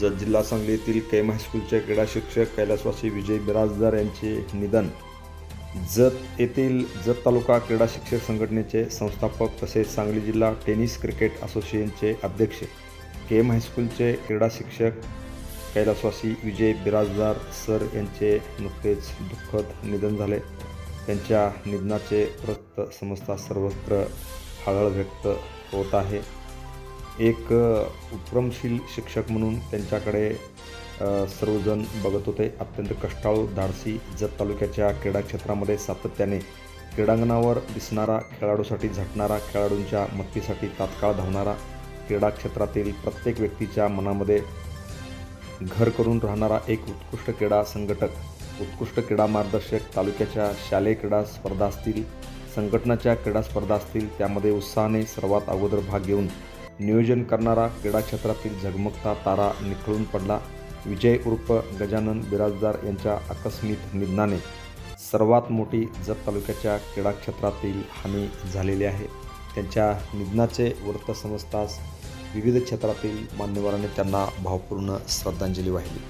ज जिल्हा सांगली येथील केम हायस्कूलचे क्रीडा शिक्षक कैलासवासी विजय बिराजदार यांचे निधन. जत येथील जत तालुका क्रीडा शिक्षक संघटनेचे संस्थापक तसेच सांगली जिल्हा टेनिस क्रिकेट असोसिएशनचे अध्यक्ष के एम हायस्कूलचे क्रीडा शिक्षक कैलासवासी विजय बिराजदार सर यांचे नुकतेच दुःखद निधन झाले. त्यांच्या निधनाचे वृत्त समजता सर्वत्र हळहळ व्यक्त होत आहे. एक उपक्रमशील शिक्षक म्हणून त्यांच्याकडे सर्वजण बघत होते. अत्यंत कष्टाळू धाडसी जत तालुक्याच्या क्रीडा क्षेत्रामध्ये सातत्याने क्रीडांगणावर दिसणारा खेळाडूसाठी झटणारा खेळाडूंच्या मदतीसाठी तात्काळ धावणारा क्रीडा क्षेत्रातील प्रत्येक व्यक्तीच्या मनामध्ये घर करून राहणारा एक उत्कृष्ट क्रीडा संघटक उत्कृष्ट क्रीडा मार्गदर्शक तालुक्याच्या शालेय क्रीडा स्पर्धा असतील संघटनाच्या क्रीडा स्पर्धा असतील त्यामध्ये उत्साहाने सर्वात अगोदर भाग घेऊन नियोजन करणारा क्रीडा क्षेत्रातील झगमगता तारा निखळून पडला. विजय उर्फ गजानन बिराजदार यांच्या आकस्मिक निधनाने सर्वात मोठी जत तालुक्याच्या क्रीडा क्षेत्रातील हानी झालेली आहे. त्यांच्या निधनाचे वृत्त समजताच विविध क्षेत्रातील मान्यवरांनी त्यांना भावपूर्ण श्रद्धांजली वाहिली.